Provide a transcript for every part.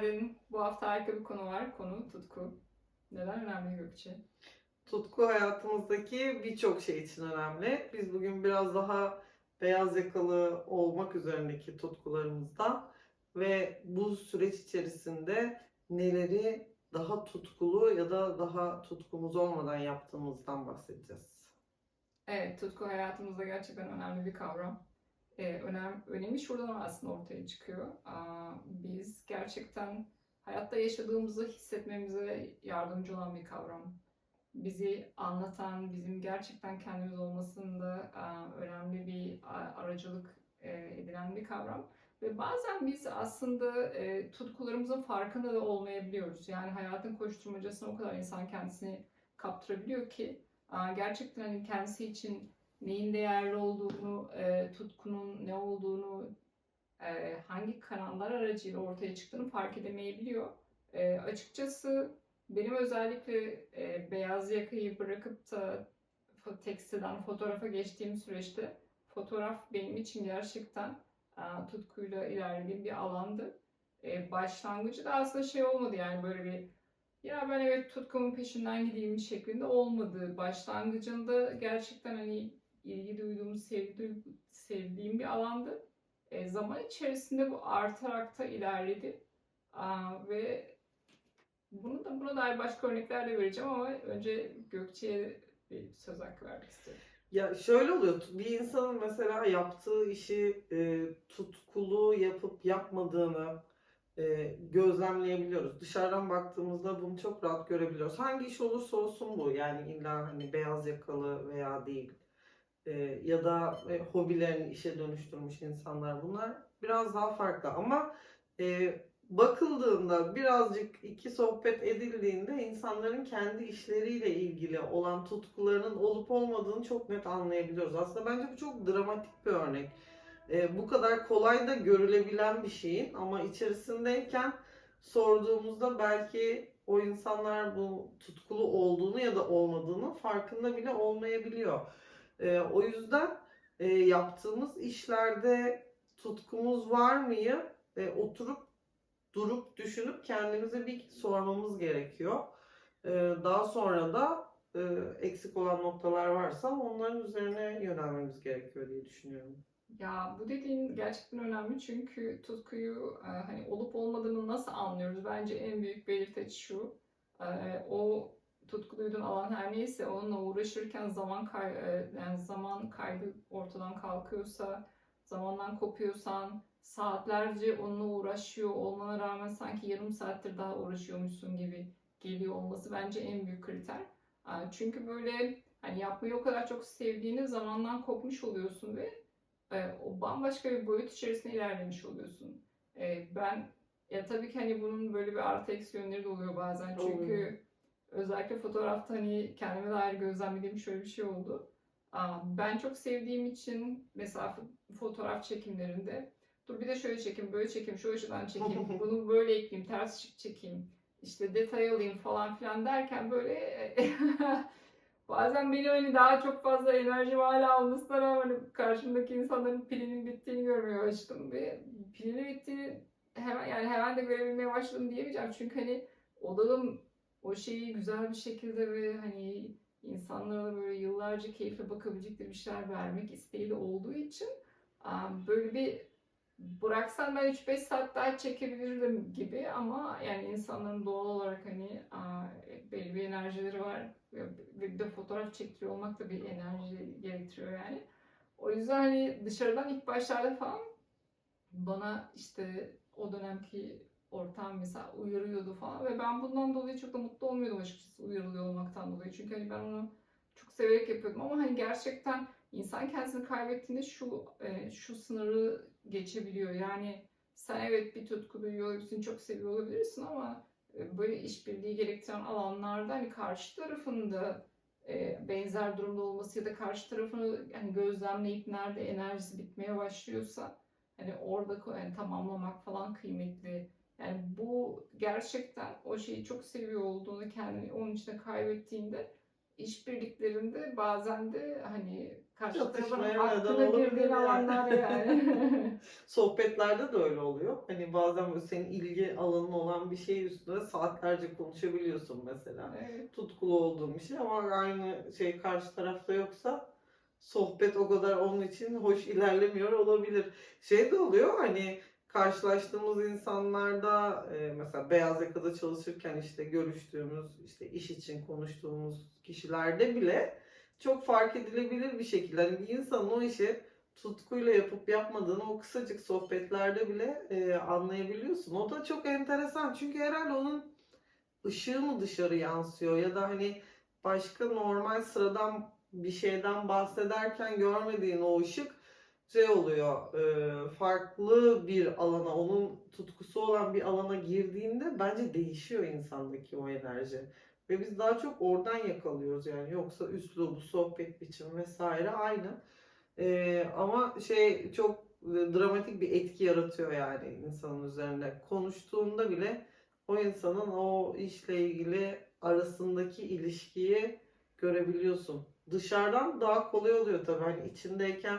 geldin. Bu hafta harika bir konu var. Konu tutku. Neden önemli Gökçe? Tutku hayatımızdaki birçok şey için önemli. Biz bugün biraz daha beyaz yakalı olmak üzerindeki tutkularımızdan ve bu süreç içerisinde neleri daha tutkulu ya da daha tutkumuz olmadan yaptığımızdan bahsedeceğiz. Evet, tutku hayatımızda gerçekten önemli bir kavram. Ee, önem, önemi şuradan aslında ortaya çıkıyor. Aa, biz gerçekten hayatta yaşadığımızı hissetmemize yardımcı olan bir kavram. Bizi anlatan, bizim gerçekten kendimiz olmasında aa, önemli bir aracılık e, edilen bir kavram. Ve bazen biz aslında e, tutkularımızın farkında da olmayabiliyoruz. Yani hayatın koşturmacasına o kadar insan kendisini kaptırabiliyor ki aa, gerçekten hani kendisi için neyin değerli olduğunu, e, tutkunun ne olduğunu, e, hangi kanallar aracıyla ortaya çıktığını fark edemeyebiliyor. E, açıkçası benim özellikle e, beyaz yakayı bırakıp da tekstilden fotoğrafa geçtiğim süreçte fotoğraf benim için gerçekten e, tutkuyla ilerlediğim bir alandı. E, başlangıcı da aslında şey olmadı yani böyle bir ya ben evet tutkumun peşinden gideyim şeklinde olmadı. Başlangıcında gerçekten hani ilgi duyduğum, sevdi, sevdiğim bir alandı. E, zaman içerisinde bu artarak da ilerledi. Aa, ve bunu da buna dair başka örnekler de vereceğim ama önce Gökçe'ye bir söz hakkı vermek istiyorum. Ya şöyle oluyor. Bir insanın mesela yaptığı işi e, tutkulu yapıp yapmadığını e, gözlemleyebiliyoruz. Dışarıdan baktığımızda bunu çok rahat görebiliyoruz. Hangi iş olursa olsun bu. Yani illa hani beyaz yakalı veya değil. E, ya da e, hobilerini işe dönüştürmüş insanlar. Bunlar biraz daha farklı ama e, bakıldığında birazcık iki sohbet edildiğinde insanların kendi işleriyle ilgili olan tutkularının olup olmadığını çok net anlayabiliyoruz. Aslında bence bu çok dramatik bir örnek. Ee, bu kadar kolay da görülebilen bir şeyin ama içerisindeyken sorduğumuzda belki o insanlar bu tutkulu olduğunu ya da olmadığını farkında bile olmayabiliyor. Ee, o yüzden e, yaptığımız işlerde tutkumuz var mıyı e, oturup durup düşünüp kendimize bir sormamız gerekiyor. Ee, daha sonra da e, eksik olan noktalar varsa onların üzerine yönelmemiz gerekiyor diye düşünüyorum. Ya bu dediğin gerçekten önemli çünkü tutkuyu e, hani olup olmadığını nasıl anlıyoruz? Bence en büyük belirteç şu. E, o tutku duyduğun alan her neyse onunla uğraşırken zaman kay e, yani zaman kaydı ortadan kalkıyorsa, zamandan kopuyorsan, saatlerce onunla uğraşıyor olmana rağmen sanki yarım saattir daha uğraşıyormuşsun gibi geliyor olması bence en büyük kriter. Çünkü böyle hani yapmayı o kadar çok sevdiğiniz zamandan kopmuş oluyorsun ve e, o bambaşka bir boyut içerisine ilerlemiş oluyorsun. E, ben ya tabii ki hani bunun böyle bir artı eksi yönleri de oluyor bazen. Çünkü. Özellikle fotoğrafta hani kendime dair gözlemlediğim şöyle bir şey oldu. Ben çok sevdiğim için mesela fo- fotoğraf çekimlerinde dur bir de şöyle çekeyim, böyle çekeyim, şu açıdan çekeyim, bunu böyle ekleyeyim, ters ışık çekeyim, işte detay alayım falan filan derken böyle Bazen beni hani daha çok fazla enerjim hala olmasına rağmen hani karşımdaki insanların pilinin bittiğini görmeye başladım ve pilinin bittiğini hemen yani hemen de görebilmeye başladım diyemeyeceğim çünkü hani odağım o şeyi güzel bir şekilde ve hani insanlara böyle yıllarca keyifle bakabilecekleri bir şeyler vermek isteği olduğu için böyle bir bıraksan ben 3-5 saat daha çekebilirdim gibi ama yani insanların doğal olarak hani belli bir enerjileri var ve de fotoğraf çektiriyor olmak da bir enerji gerektiriyor yani. O yüzden hani dışarıdan ilk başlarda falan bana işte o dönemki ortam mesela uyarıyordu falan ve ben bundan dolayı çok da mutlu olmuyordum açıkçası uyarılıyor olmaktan dolayı. Çünkü hani ben onu çok severek yapıyordum ama hani gerçekten insan kendisini kaybettiğinde şu e, şu sınırı geçebiliyor. Yani sen evet bir tutku duyuyor olabilirsin, çok seviyor olabilirsin ama e, böyle işbirliği gerektiren alanlarda hani karşı tarafın da e, benzer durumda olması ya da karşı tarafını hani gözlemleyip nerede enerjisi bitmeye başlıyorsa hani orada yani tamamlamak falan kıymetli. Yani bu gerçekten o şeyi çok seviyor olduğunu kendini onun içinde kaybettiğinde işbirliklerinde bazen de hani karşı tarafın olabilir girdiğin alanlar yani. Sohbetlerde de öyle oluyor. Hani bazen senin ilgi alanın olan bir şey üstüne saatlerce konuşabiliyorsun mesela. Evet. Tutkulu olduğun bir şey ama aynı şey karşı tarafta yoksa sohbet o kadar onun için hoş ilerlemiyor olabilir. Şey de oluyor hani karşılaştığımız insanlarda e, mesela beyaz yakada çalışırken işte görüştüğümüz işte iş için konuştuğumuz kişilerde bile çok fark edilebilir bir şekilde bir insanın o işi tutkuyla yapıp yapmadığını o kısacık sohbetlerde bile e, anlayabiliyorsun. O da çok enteresan çünkü herhalde onun ışığı mı dışarı yansıyor ya da hani başka normal sıradan bir şeyden bahsederken görmediğin o ışık şey oluyor e, farklı bir alana onun tutkusu olan bir alana girdiğinde bence değişiyor insandaki o enerji. Ve biz daha çok oradan yakalıyoruz yani yoksa üslubu, sohbet biçimi vesaire aynı. E, ama şey çok e, dramatik bir etki yaratıyor yani insanın üzerinde. Konuştuğunda bile o insanın o işle ilgili arasındaki ilişkiyi görebiliyorsun. Dışarıdan daha kolay oluyor tabii. Hani içindeyken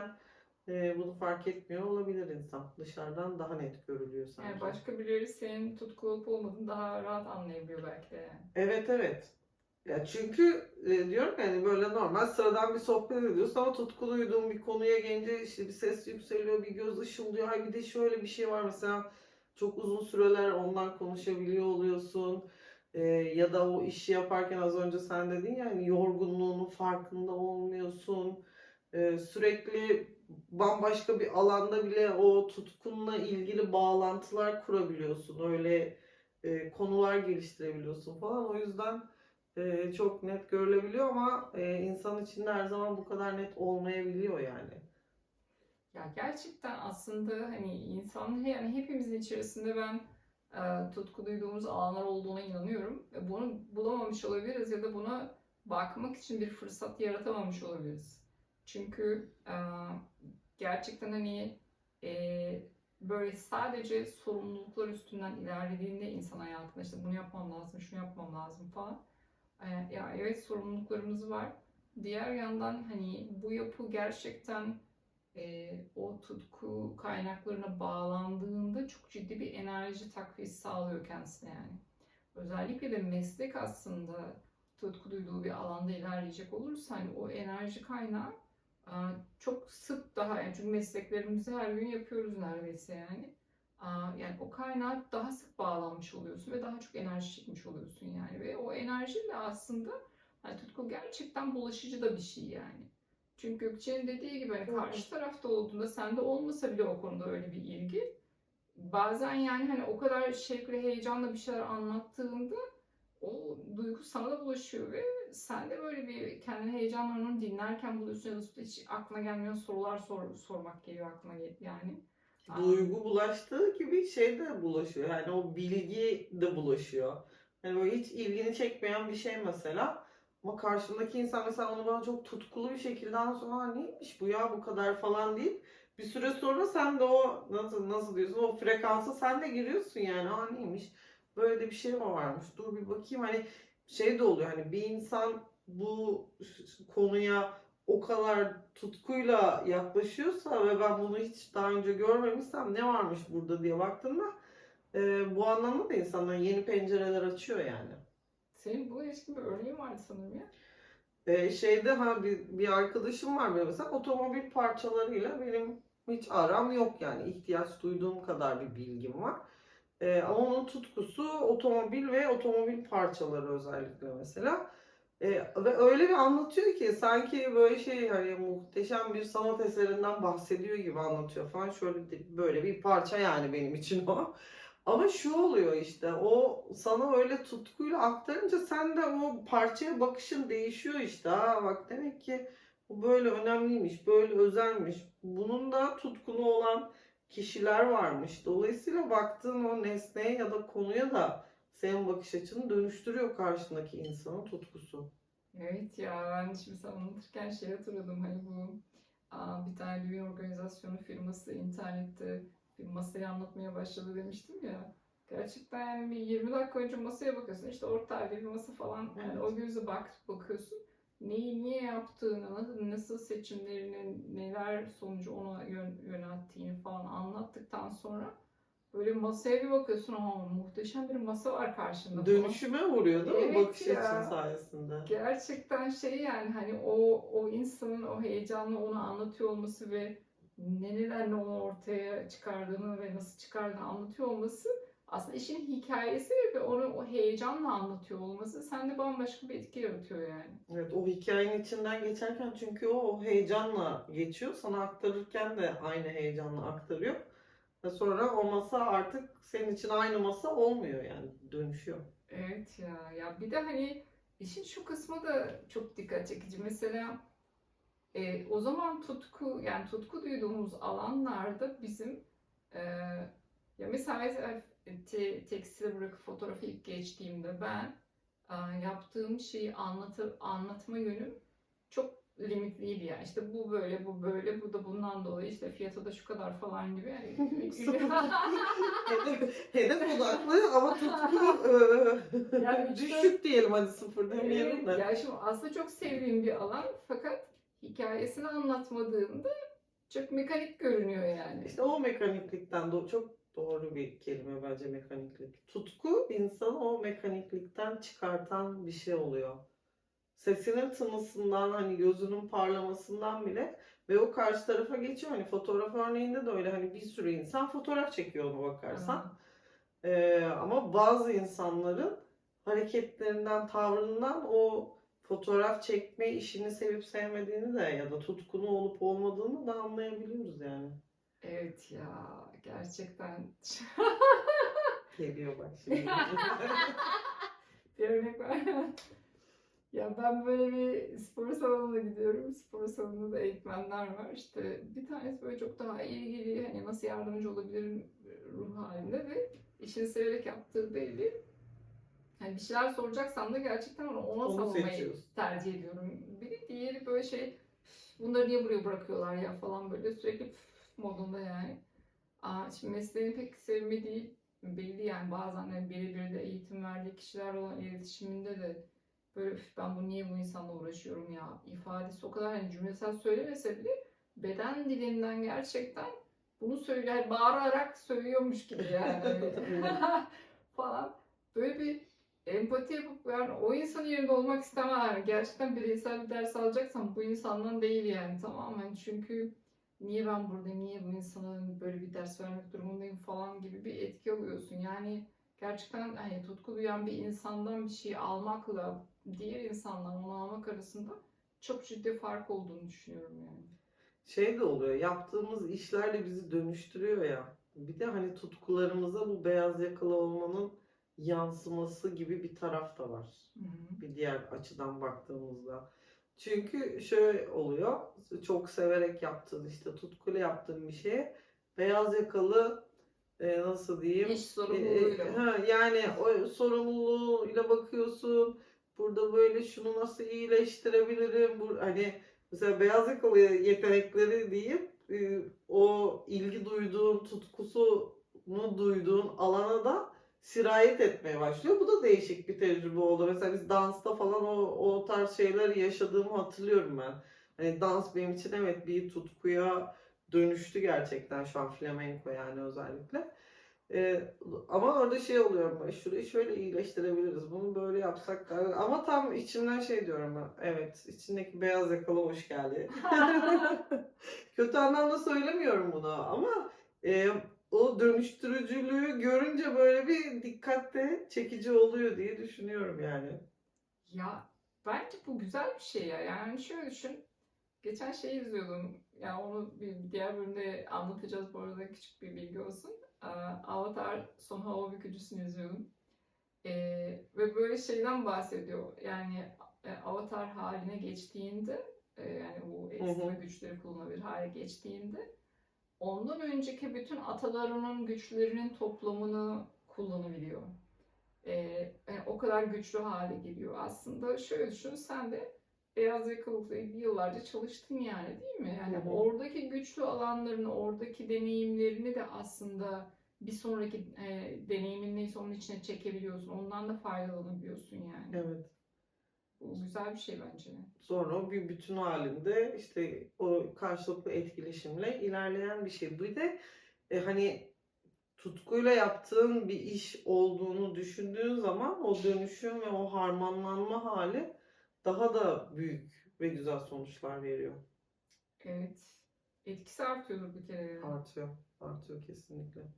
e, bunu fark etmiyor olabilir insan. Dışarıdan daha net görülüyor sanki. Yani başka birileri senin tutkulu olup olmadığını daha rahat anlayabiliyor belki de yani. Evet evet. Ya çünkü e, diyorum yani böyle normal sıradan bir sohbet ediyorsun ama tutkulu duyduğun bir konuya gelince işte bir ses yükseliyor, bir göz ışıldıyor. Ay bir de şöyle bir şey var mesela çok uzun süreler ondan konuşabiliyor oluyorsun. E, ya da o işi yaparken az önce sen dedin ya hani yorgunluğunun farkında olmuyorsun. E, sürekli bambaşka bir alanda bile o tutkunla ilgili bağlantılar kurabiliyorsun. Öyle e, konular geliştirebiliyorsun falan. O yüzden e, çok net görülebiliyor ama e, insan içinde her zaman bu kadar net olmayabiliyor yani. Ya gerçekten aslında hani insan yani hepimizin içerisinde ben e, tutku duyduğumuz alanlar olduğuna inanıyorum. Ve bunu bulamamış olabiliriz ya da buna bakmak için bir fırsat yaratamamış olabiliriz. Çünkü e, gerçekten hani e, böyle sadece sorumluluklar üstünden ilerlediğinde insan hayatında işte bunu yapmam lazım, şunu yapmam lazım falan. E, ya evet sorumluluklarımız var. Diğer yandan hani bu yapı gerçekten e, o tutku kaynaklarına bağlandığında çok ciddi bir enerji takviyesi sağlıyor kendisine yani. Özellikle de meslek aslında tutku duyduğu bir alanda ilerleyecek olursa hani o enerji kaynağı çok sık daha yani çünkü mesleklerimizi her gün yapıyoruz neredeyse yani. Yani o kaynağa daha sık bağlanmış oluyorsun ve daha çok enerji çekmiş oluyorsun yani ve o enerjiyle aslında hani tutku gerçekten bulaşıcı da bir şey yani. Çünkü Gökçe'nin dediği gibi hani karşı tarafta olduğunda sende olmasa bile o konuda öyle bir ilgi bazen yani hani o kadar şevkle heyecanla bir şeyler anlattığında o duygu sana da bulaşıyor ve sen de böyle bir kendini heyecanla onu dinlerken buluyorsun ya hiç aklına gelmeyen sorular sor, sormak geliyor aklına yani. Duygu bulaştığı gibi şey de bulaşıyor. Yani o bilgi de bulaşıyor. Yani böyle hiç ilgini çekmeyen bir şey mesela. Ama karşındaki insan mesela onu bana çok tutkulu bir şekilde. "Aa, neymiş bu ya bu kadar falan deyip bir süre sonra sen de o nasıl nasıl diyorsun o frekansa sen de giriyorsun yani. Aa neymiş böyle de bir şey mi varmış dur bir bakayım hani şey de oluyor hani bir insan bu konuya o kadar tutkuyla yaklaşıyorsa ve ben bunu hiç daha önce görmemişsem ne varmış burada diye baktığımda e, bu anlamda da insanlar yeni pencereler açıyor yani. Senin buna ilişkin bir örneğin vardı sanırım ya. E, şeyde ha bir, bir arkadaşım var benim mesela otomobil parçalarıyla benim hiç aram yok yani ihtiyaç duyduğum kadar bir bilgim var. E, ama onun tutkusu otomobil ve otomobil parçaları özellikle mesela. E, ve öyle bir anlatıyor ki sanki böyle şey hani muhteşem bir sanat eserinden bahsediyor gibi anlatıyor falan. Şöyle böyle bir parça yani benim için o. Ama şu oluyor işte o sana öyle tutkuyla aktarınca sen de o parçaya bakışın değişiyor işte. Ha bak demek ki bu böyle önemliymiş, böyle özelmiş. Bunun da tutkunu olan kişiler varmış. Dolayısıyla baktığın o nesneye ya da konuya da senin bakış açını dönüştürüyor karşındaki insanın tutkusu. Evet ya ben şimdi sen anlatırken şey hatırladım hani bu bir tane düğün organizasyonu firması internette bir masayı anlatmaya başladı demiştim ya. Gerçekten yani bir 20 dakika önce masaya bakıyorsun işte orta bir masa falan yani Evet. o gözle bak bakıyorsun. Neyi niye yaptığını, nasıl, nasıl seçimlerini, neler sonucu ona yön, yönelttiğini falan sonra. Böyle masaya bir bakıyorsun ama muhteşem bir masa var karşında. Dönüşüme vuruyor değil mi Evet bakış ya. açın sayesinde? Gerçekten şey yani hani o o insanın o heyecanla onu anlatıyor olması ve nelerle onu ortaya çıkardığını ve nasıl çıkardığını anlatıyor olması aslında işin hikayesi ve onu o heyecanla anlatıyor olması sende bambaşka bir etki yaratıyor yani. Evet o hikayenin içinden geçerken çünkü o, o heyecanla geçiyor. Sana aktarırken de aynı heyecanla aktarıyor. Ve sonra o masa artık senin için aynı masa olmuyor yani dönüşüyor. Evet ya ya bir de hani işin şu kısmı da çok dikkat çekici. Mesela e, o zaman tutku yani tutku duyduğumuz alanlarda bizim e, ya mesela, mesela te, tekstile bırakıp fotoğrafı ilk geçtiğimde ben e, yaptığım şeyi anlatı, anlatma yönüm çok limitliydi yani. İşte bu böyle, bu böyle, bu da bundan dolayı işte fiyatı da şu kadar falan gibi. Yani, hedef, hedef odaklı ama tutku e, Yani düşük diyelim hadi sıfır demeyelim de. Evet, ya şimdi aslında çok sevdiğim bir alan fakat hikayesini anlatmadığımda çok mekanik görünüyor yani. İşte o mekaniklikten do- çok doğru bir kelime bence mekaniklik. Tutku insanı o mekaniklikten çıkartan bir şey oluyor. Sesinin tınısından hani gözünün parlamasından bile ve o karşı tarafa geçiyor. Hani fotoğraf örneğinde de öyle hani bir sürü insan fotoğraf çekiyor ona bakarsan. Ee, ama bazı insanların hareketlerinden, tavrından o fotoğraf çekme işini sevip sevmediğini de ya da tutkunu olup olmadığını da anlayabiliyoruz yani. Evet ya gerçekten Geliyor bak şimdi. bir örnek ver. Ya ben böyle bir spor salonuna gidiyorum. Spor salonunda da eğitmenler var. İşte bir tanesi böyle çok daha ilgili hani nasıl yardımcı olabilirim ruh halinde ve işini severek yaptığı belli. Hani bir şeyler soracaksam da gerçekten ona, Onu savunmayı tercih ediyorum. Bir diğeri böyle şey bunları niye buraya bırakıyorlar ya falan böyle sürekli modunda yani. Aa, şimdi mesleğini pek sevmediği belli yani. Bazen hani birebir de eğitim verdiği kişilerle olan iletişiminde de böyle "Üf, ben bu niye bu insanla uğraşıyorum ya? ifadesi o kadar hani cümlesel söylemese bile beden dilinden gerçekten bunu yani bağırarak söylüyormuş gibi yani. Falan. Böyle bir empati yapıp yani o insanın yerinde olmak istemem. Yani gerçekten bireysel bir ders alacaksam bu insandan değil yani tamamen çünkü niye ben buradayım niye bu insana böyle bir ders vermek durumundayım falan gibi bir etki alıyorsun yani gerçekten hani tutku duyan bir insandan bir şey almakla diğer insandan onu almak arasında çok ciddi fark olduğunu düşünüyorum yani. Şey de oluyor, yaptığımız işler de bizi dönüştürüyor ya. Bir de hani tutkularımıza bu beyaz yakalı olmanın yansıması gibi bir taraf da var. bir diğer açıdan baktığımızda. Çünkü şöyle oluyor. Çok severek yaptığın işte tutkuyla yaptığın bir şeye beyaz yakalı e, nasıl diyeyim? İş E, sorumluluğuyla. e, ha, yani o sorumluluğuyla bakıyorsun. Burada böyle şunu nasıl iyileştirebilirim? Bu, hani mesela beyaz yakalı yetenekleri diyeyim e, o ilgi duyduğun, tutkusunu duyduğun alana da sirayet etmeye başlıyor. Bu da değişik bir tecrübe oldu. Mesela biz dansta falan o, o tarz şeyleri yaşadığımı hatırlıyorum ben. Hani dans benim için evet bir tutkuya dönüştü gerçekten şu an flamenco yani özellikle. Ee, ama orada şey oluyorum ben şurayı şöyle iyileştirebiliriz. Bunu böyle yapsak da ama tam içimden şey diyorum ben. Evet içindeki beyaz yakalı hoş geldi. Kötü anlamda söylemiyorum bunu ama e, o dönüştürücülüğü görünce böyle bir dikkatte çekici oluyor diye düşünüyorum yani. Ya bence bu güzel bir şey ya. Yani şöyle düşün. Geçen şey izliyordum. Ya onu bir diğer bölümde anlatacağız bu arada küçük bir bilgi olsun. Avatar Son Hava Bükücüsü'nü izliyordum. Ee, ve böyle şeyden bahsediyor. Yani e, avatar haline geçtiğinde e, yani bu ekstra güçleri kullanabilir hale geçtiğinde ondan önceki bütün atalarının güçlerinin toplamını kullanabiliyor. Ee, yani o kadar güçlü hale geliyor. Aslında şöyle düşün sen de beyaz yakalılıkla ilgili yıllarca çalıştın yani değil mi? Yani Hı hı. oradaki güçlü alanlarını, oradaki deneyimlerini de aslında bir sonraki e, deneyimin neyse onun içine çekebiliyorsun. Ondan da faydalanabiliyorsun yani. Evet. Bu güzel bir şey bence. Sonra o bir bütün halinde işte o karşılıklı etkileşimle ilerleyen bir şey. Bir de e, hani tutkuyla yaptığın bir iş olduğunu düşündüğün zaman o dönüşüm ve o harmanlanma hali daha da büyük ve güzel sonuçlar veriyor. Evet. Etkisi artıyordur bir kere. yani. Artıyor. Artıyor kesinlikle.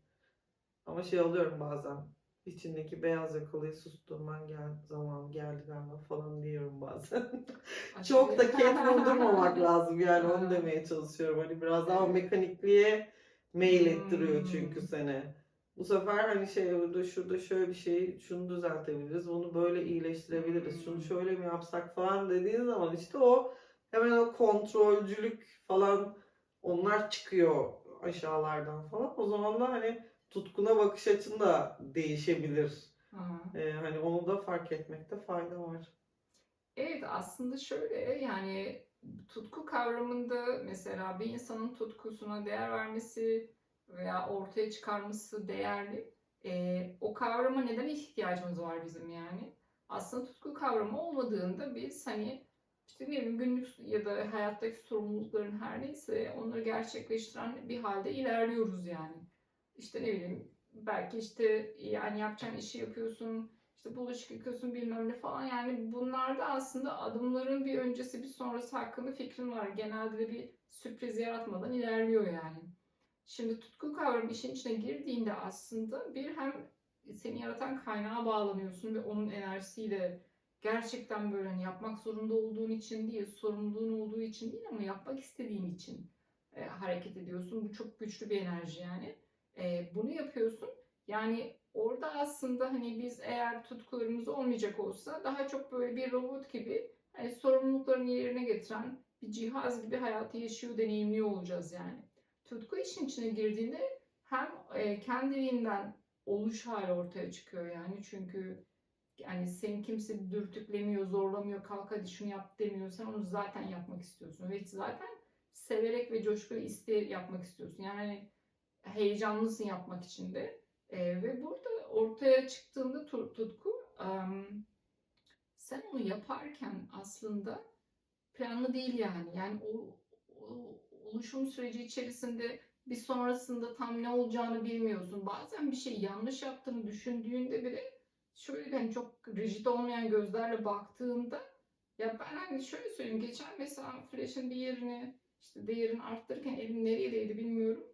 Ama şey alıyorum bazen. İçindeki beyaz yakalıyı susturman gel zaman geldi galiba falan diyorum bazen. Çok da ket vurdurmamak lazım yani onu demeye çalışıyorum. Hani biraz daha mekanikliğe mail ettiriyor Hmm. çünkü seni. Bu sefer hani şey burada şurada şöyle bir şey şunu düzeltebiliriz. Bunu böyle iyileştirebiliriz. Şunu Hmm. şöyle mi yapsak falan dediğin zaman işte o hemen o kontrolcülük falan onlar çıkıyor aşağılardan falan. O zaman da hani tutkuna bakış açın da değişebilir. Ee, hani onu da fark etmekte fayda var. Evet aslında şöyle yani tutku kavramında mesela bir insanın tutkusuna değer vermesi veya ortaya çıkarması değerli. Ee, o kavrama neden ihtiyacımız var bizim yani? Aslında tutku kavramı olmadığında biz hani işte ne bileyim günlük ya da hayattaki sorumlulukların her neyse onları gerçekleştiren bir halde ilerliyoruz yani. İşte ne bileyim belki işte yani yapacağın işi yapıyorsun, işte bulaşık yıkıyorsun bilmem ne falan. Yani bunlarda aslında adımların bir öncesi bir sonrası hakkında fikrin var. Genelde de bir sürpriz yaratmadan ilerliyor yani. Şimdi tutku kavramı işin içine girdiğinde aslında bir hem seni yaratan kaynağa bağlanıyorsun ve onun enerjisiyle gerçekten böyle hani yapmak zorunda olduğun için değil, sorumluluğun olduğu için değil ama yapmak istediğin için e, hareket ediyorsun. Bu çok güçlü bir enerji yani. E, bunu yapıyorsun. Yani orada aslında hani biz eğer tutkularımız olmayacak olsa daha çok böyle bir robot gibi hani sorumluluklarını yerine getiren bir cihaz gibi hayatı yaşıyor, deneyimliyor olacağız yani. Tutku işin içine girdiğinde hem e, kendiliğinden oluş hali ortaya çıkıyor yani çünkü yani seni kimse dürtüklemiyor, zorlamıyor, kalk hadi şunu yap demiyor. Sen onu zaten yapmak istiyorsun ve zaten severek ve coşkuyla isteyerek yapmak istiyorsun. Yani heyecanlısın yapmak için de. Ee, ve burada ortaya çıktığında tu- tutku em, sen onu yaparken aslında planlı değil yani. Yani o, o oluşum süreci içerisinde bir sonrasında tam ne olacağını bilmiyorsun. Bazen bir şey yanlış yaptığını düşündüğünde bile şöyle hani çok rigid olmayan gözlerle baktığında ya ben hani şöyle söyleyeyim geçen mesela flash'ın bir yerini işte değerini arttırırken elim nereyeydi bilmiyorum.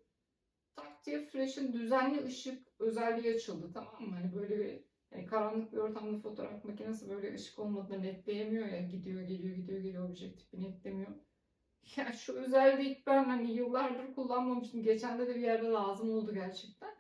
Diye flash'ın düzenli ışık özelliği açıldı tamam mı? Hani böyle bir yani karanlık bir ortamda fotoğraf makinesi böyle ışık olmadığında netleyemiyor ya gidiyor geliyor gidiyor geliyor objektifi netlemiyor. Ya şu özelliği ben hani yıllardır kullanmamıştım. Geçen de de bir yerde lazım oldu gerçekten.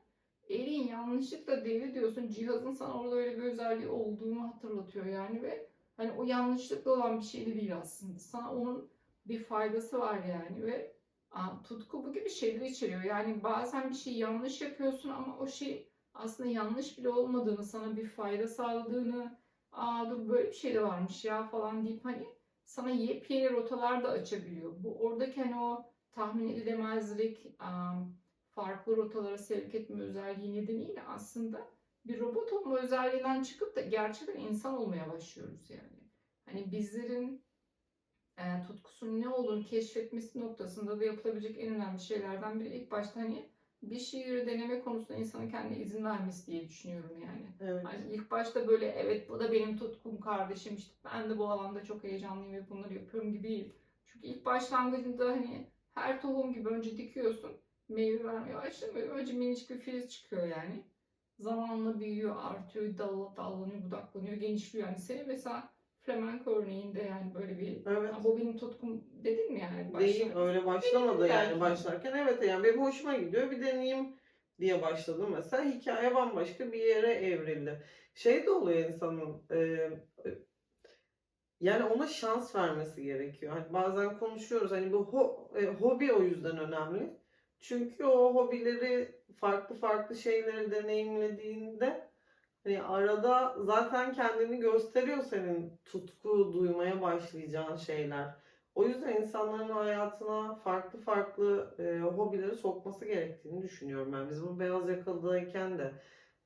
Elin yanlışlıkla devir diyorsun. Cihazın sana orada öyle bir özelliği olduğunu hatırlatıyor yani ve hani o yanlışlıkla olan bir şey de değil aslında. Sana onun bir faydası var yani ve aa, tutku bu gibi şeyleri içeriyor. Yani bazen bir şey yanlış yapıyorsun ama o şey aslında yanlış bile olmadığını, sana bir fayda sağladığını, aa dur böyle bir şey de varmış ya falan deyip hani sana yepyeni rotalar da açabiliyor. Bu oradaki hani o tahmin edilemezlik, farklı rotalara sevk etme özelliği nedeniyle aslında bir robot olma özelliğinden çıkıp da gerçekten insan olmaya başlıyoruz yani. Hani bizlerin e, tutkusunun ne olduğunu keşfetmesi noktasında da yapılabilecek en önemli şeylerden biri ilk başta hani bir şiiri deneme konusunda insanın kendine izin vermesi diye düşünüyorum yani. Evet. Hani ilk başta böyle evet bu da benim tutkum kardeşim işte ben de bu alanda çok heyecanlıyım ve bunları yapıyorum gibi değil. Çünkü ilk başlangıcında hani her tohum gibi önce dikiyorsun meyve vermeye başlamıyor. Önce minicik bir filiz çıkıyor yani. Zamanla büyüyor, artıyor, dal, dallanıyor, budaklanıyor, genişliyor. Yani senin mesela flamenco örneğinde yani böyle bir Evet. "Ha, bu benim tutkum dedin mi yani? Değil başlangıçta? öyle başlamadı Benim yani belki. başlarken. Evet yani benim hoşuma gidiyor bir deneyeyim diye başladım mesela. Hikaye bambaşka bir yere evrildi. Şey de oluyor insanın e, yani ona şans vermesi gerekiyor. Hani bazen konuşuyoruz hani bu ho- e, hobi o yüzden önemli. Çünkü o hobileri farklı farklı şeyleri deneyimlediğinde hani arada zaten kendini gösteriyor senin tutku duymaya başlayacağın şeyler. O yüzden insanların hayatına farklı farklı e, hobileri sokması gerektiğini düşünüyorum ben. Biz bu beyaz yakalıdayken de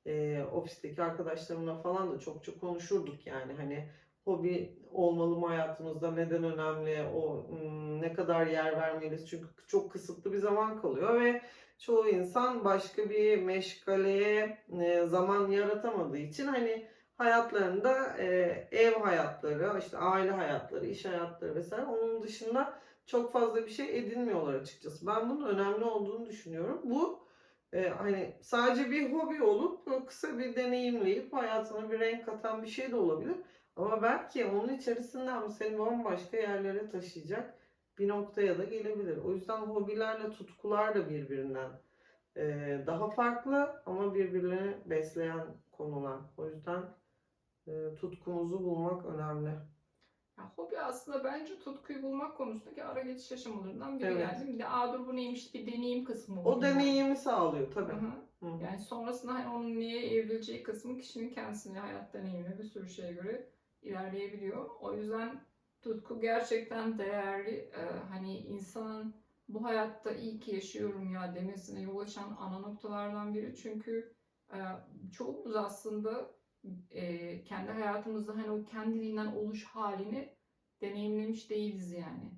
e, ofisteki arkadaşlarımla falan da çok çok konuşurduk yani hani hobi olmalı mı hayatımızda neden önemli o hmm, ne kadar yer vermeliyiz çünkü çok kısıtlı bir zaman kalıyor ve çoğu insan başka bir meşgaleye e, zaman yaratamadığı için hani hayatlarında e, ev hayatları, işte aile hayatları, iş hayatları vesaire onun dışında çok fazla bir şey edinmiyorlar açıkçası. Ben bunun önemli olduğunu düşünüyorum. Bu e, hani sadece bir hobi olup böyle kısa bir deneyimleyip hayatına bir renk katan bir şey de olabilir. Ama belki onun içerisinden seni bambaşka yerlere taşıyacak bir noktaya da gelebilir. O yüzden hobilerle tutkular da birbirinden e, daha farklı ama birbirlerini besleyen konular. O yüzden e, tutkumuzu bulmak önemli. Ya, hobi aslında bence tutkuyu bulmak konusundaki ara geçiş aşamalarından biri Evet. yani. Bir de aa dur bu neymiş bir deneyim kısmı. O deneyimi sağlıyor tabii. hı. Hı hı. Yani sonrasında hani onun neye evrileceği kısmı kişinin kendisine, hayat deneyimine bir sürü şeye göre ilerleyebiliyor. O yüzden tutku gerçekten değerli. Ee, hani insanın bu hayatta iyi ki yaşıyorum ya demesine yol açan ana noktalardan biri. Çünkü e, çoğumuz aslında e, kendi hayatımızda hani o kendiliğinden oluş halini deneyimlemiş değiliz yani.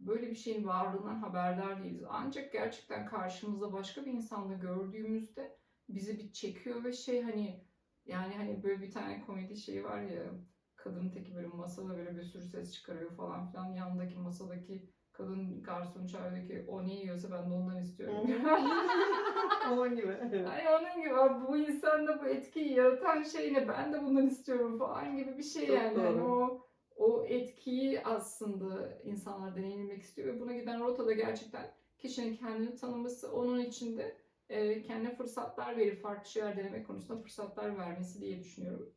Böyle bir şeyin varlığından haberdar değiliz. Ancak gerçekten karşımızda başka bir insanla gördüğümüzde bizi bir çekiyor ve şey hani yani hani böyle bir tane komedi şeyi var ya kadın teki böyle masada böyle bir sürü ses çıkarıyor falan filan yanındaki masadaki kadın garson çağırıyor ki o ne yiyorsa ben de ondan istiyorum. Onun gibi. Ay onun gibi "Abi bu insanda bu etkiyi yaratan şey ne ben de bundan istiyorum falan gibi bir şey Çok yani. Doğru. o o etkiyi aslında insanlar deneyimlemek istiyor ve buna giden rotada gerçekten kişinin kendini tanıması onun içinde kendine fırsatlar verip farklı şeyler denemek konusunda fırsatlar vermesi diye düşünüyorum.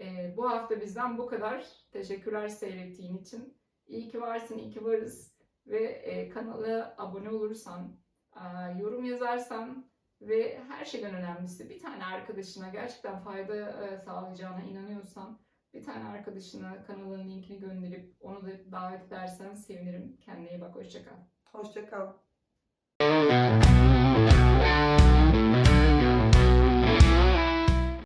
E, bu hafta bizden bu kadar. Teşekkürler seyrettiğin için. İyi ki varsın, iyi ki varız. Ve e, kanala abone olursan, e, yorum yazarsan ve her şeyden önemlisi bir tane arkadaşına gerçekten fayda e, sağlayacağına inanıyorsan bir tane arkadaşına kanalın linkini gönderip onu da davet edersen sevinirim. Kendine iyi bak. Hoşça kal. Hoşça kal.